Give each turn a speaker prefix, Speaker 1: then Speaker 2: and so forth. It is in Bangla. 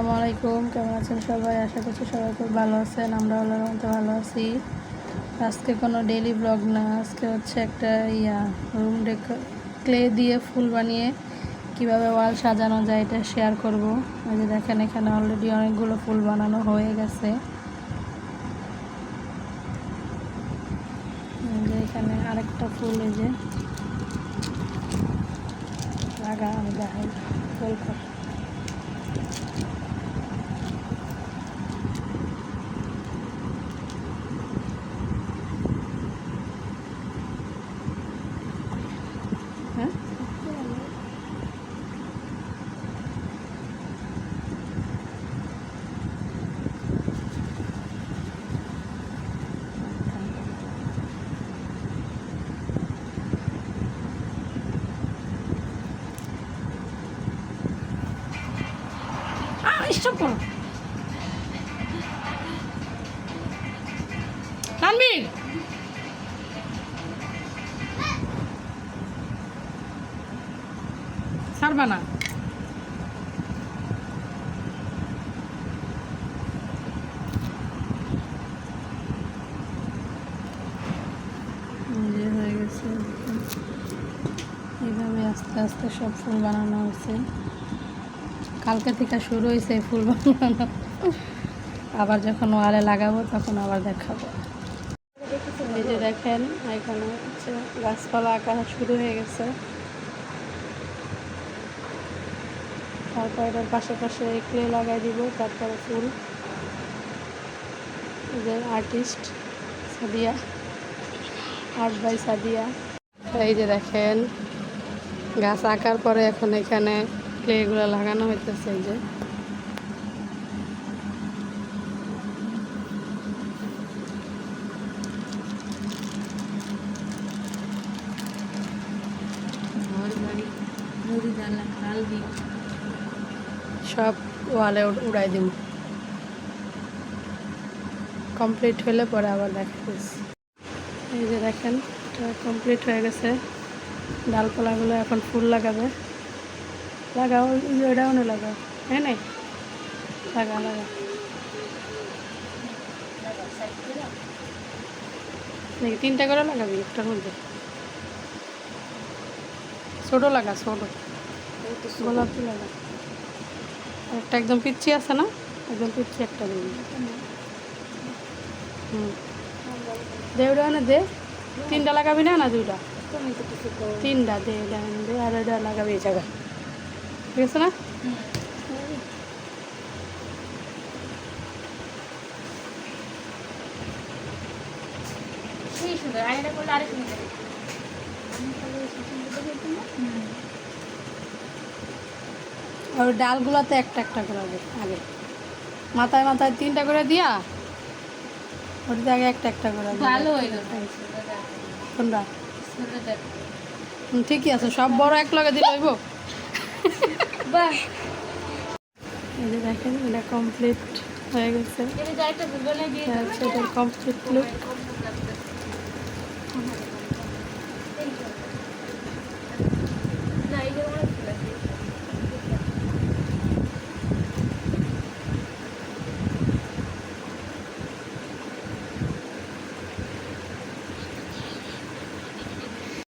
Speaker 1: আসসালামু আলাইকুম, কেমন আছেন সবাই? আশা করছি সবাই খুব ভালো আছেন আমরা আল্লাহর মতো ভালো আছি। আজকে কোনো ডেইলি ব্লগ না, আজকে হচ্ছে একটা ইয়া রুম ডেক ক্লে দিয়ে ফুল বানিয়ে কীভাবে ওয়াল সাজানো যায় এটা শেয়ার করব। ওই যে দেখেন, এখানে অলরেডি অনেকগুলো ফুল বানানো হয়ে গেছে। এখানে আরেকটা ফুল, এই যে লাগা, আমি দেখাই। ফুল স্টপ করো। তানবীর ছাড়বা না। গেছে। এইভাবে আস্তে আস্তে সব ফুল বানানো হয়েছে। কালকে থেকে শুরু হয়েছে ফুল আবার যখন ওয়ালে লাগাবো, তখন আবার দেখাবো। এই যে দেখেন, এখানে হচ্ছে গাছপালা আঁকা শুরু হয়ে গেছে। তারপর এটার পাশাপাশি পাশে ক্লে লাগাই দিব, তারপরে ফুল। যে artist Sadia art by Sadia. এই যে দেখেন, গাছ আঁকার পরে এখন এখানে ক্লেগুলো লাগানো হইতেছে এই যে। সব ওয়ালে উড়াই দিব। কমপ্লিট হলে পরে আবার দেখাচ্ছি এই যে দেখেন কমপ্লিট হয়ে গেছে। ডালপালাগুলো এখন ফুল লাগাবে। লাগাও এটাও না লাগাও হ্যাঁ নাই লাগা লাগা নাকি তিনটা করে লাগাবি একটার মধ্যে ছোটো লাগা ছোটো গোলাপি লাগা একটা একদম পিচ্ছি আছে, না? একদম পিচ্ছি একটা দিবি। হুম। দে ওটা না দে? তিনটা লাগাবি না না দুইটা? তিনটা দে দে, আর এটা লাগাবি এই জায়গায়। ঠিক আছে না আর ডালগুলোতে একটা একটা করে আগে মাথায় মাথায় তিনটা করে দিয়া ওটাতে আগে একটা একটা করে দিবে।
Speaker 2: ভালো হইল।
Speaker 1: কোনটা? ঠিকই আছে সব বড় এক লগে দিলে হইব।
Speaker 2: বাহ
Speaker 1: এই দেখেন এটা কমপ্লিট হয়ে গেছে।
Speaker 2: এটা
Speaker 1: কমপ্লিট লুক